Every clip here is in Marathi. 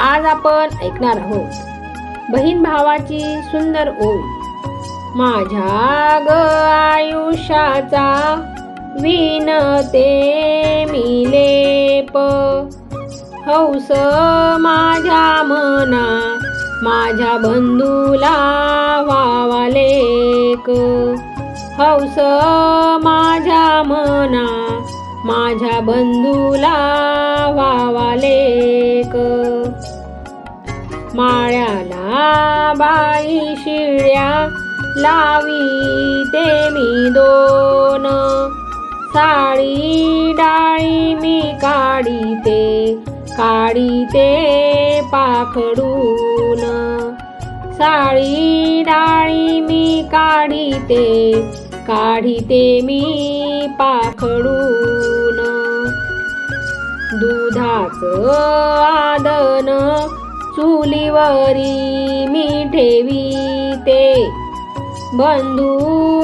आज आपण ऐकणार आहोत बहीण भावाची सुंदर ओळ. माझ्या ग आयुष्याचा विनते मिलेप. हौस माझ्या मना माझ्या बंधूला वावालेक. हौस माझ्या माझ्या बंधूला वावालेक माळ्याला बाई शिळ्या लावी ते मी दोन. साडी डाळी मी काढीते काढीते पाखडून. साळी डाळी मी काढीते काढीते मी पाखडून. दुधाचं आदन चुलीवरी मी ठेवीते. बंधू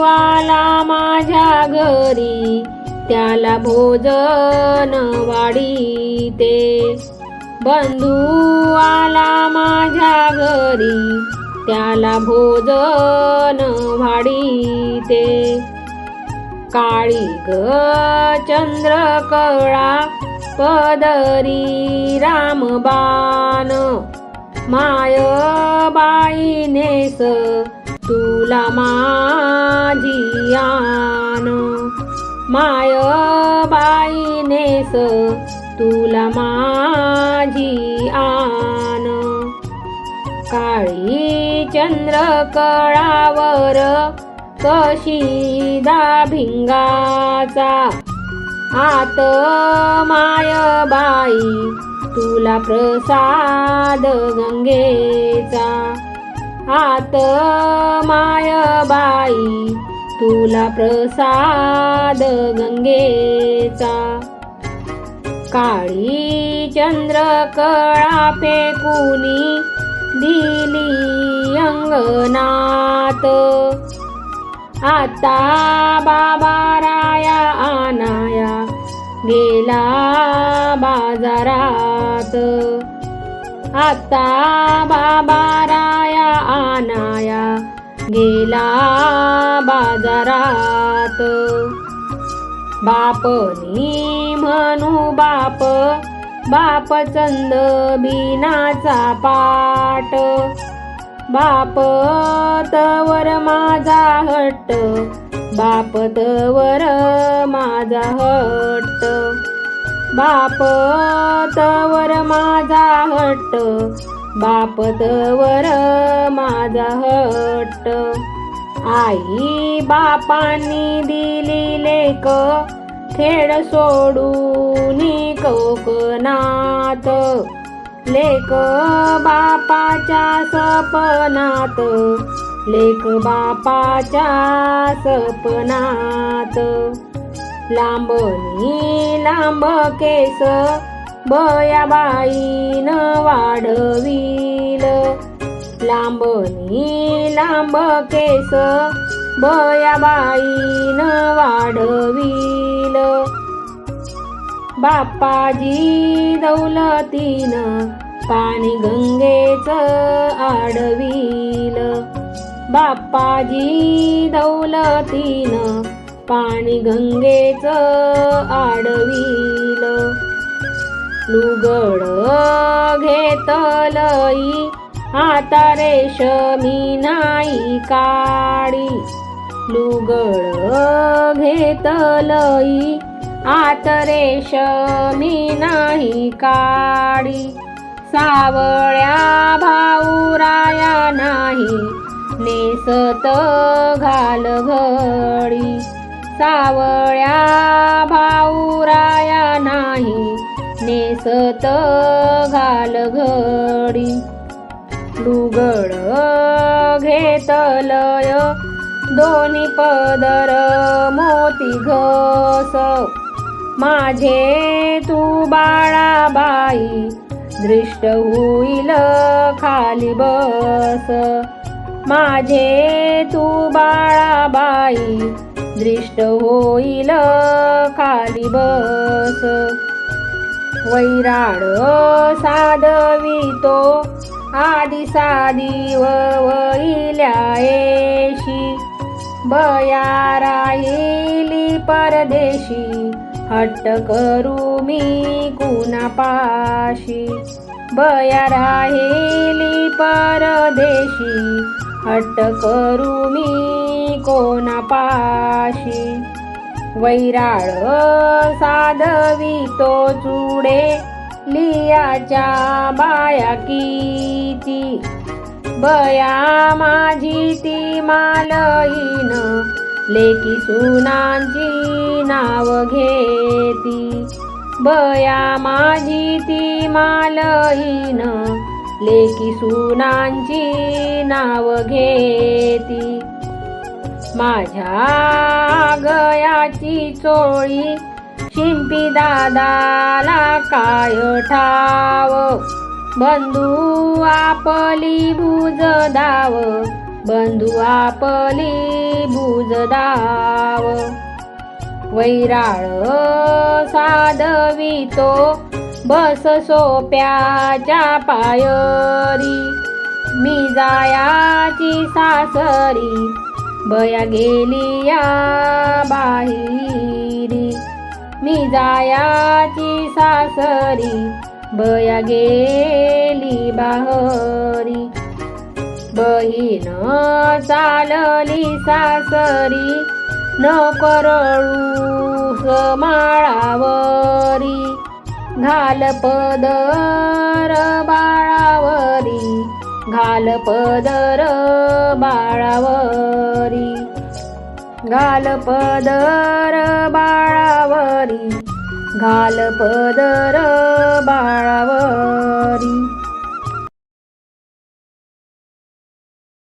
आला माझ्या घरी त्याला भोजन वाढीते. बंधू आला माझ्या घरी त्याला भोजन वाढीते. काळी ग चंद्रकळा पदरी रामबाण माय बाईनेस तुला माझी आन माय बाईनेस तुला माझी आन काळी चंद्रकळावर कशी भिंगाचा आत माय बाई तुला प्रसाद गंगेचा. आत माय बाई तुला प्रसाद गंगेचा. काळी चंद्रकळा फेकुनी दिली अंगनात आता बाबा राया गेला बाजारात. आता बाबा राया आनाया गेला बाजारात. बापनी म्हणू बाप बाप चंद बिनाचा पाट बाप तवर माझा हट्ट बाप तवर माझा हट्ट. बाप तवर माझा हट्ट. बाप तवर माझा हट्ट. आई बापांनी दिली लेक खेळ सोडून कोकणात. लेक बापाच्या सपनात. लेख बापाच्या सपनात. लांबनी लांब केस बयाबाईन वाढविल. लांबनी लांब केस बयाबाईन वाढविल. बाप्पाजी दौलतीन पाणी गंगेच आडविल. बाप्पाजी दौलतीन पाणी गंगेच आडवील. लुगड घेतलई आता रेशमी नाही काळी लुगड घेतलई आत रेशमी नाही काळी सावळ्या भाऊराया नाही नेसत घाल घडी. सावळ्या भाऊराया नाही नेसत घाल घडी. लुगड घेतलय दोन्ही पदर मोती घस. माझे तू बाळाबाई दृष्ट होईल खाली बस. माझे तू बाळाबाई दृष्ट होईल खाली बस. वैराड साधवितो आदि साधी वैल्यायेशी बया राहिली परदेशी हट्ट करू मी कुणापाशी. बया राहिली परदेशी हट्ट करू मी कोणापाशी? वैराळ साधवी तो चुडे लियाच्या बाया किती? बया माझी ती मालईन लेकी सुनांची नाव घेती. बया माझी ती मालईन लेकी सुनांची नाव घेती. माझ्या गयाची चोळी शिंपी दादाला काय ठाव? बंधू आपली भुज दाव बंधू आपली भुज दाव. वैराळ साधवितो बस सोप्याच्या पायरी मी जायाची सासरी बया गेली या बाहिरी. मी जायाची सासरी बया गेली बाहरी. बहीण चालली सासरी न करळू समाळावरी घाल पदर बाळावरी घाल पदर बाळावरी. घाल पदर बाळावरी घाल पदर बाळावरी.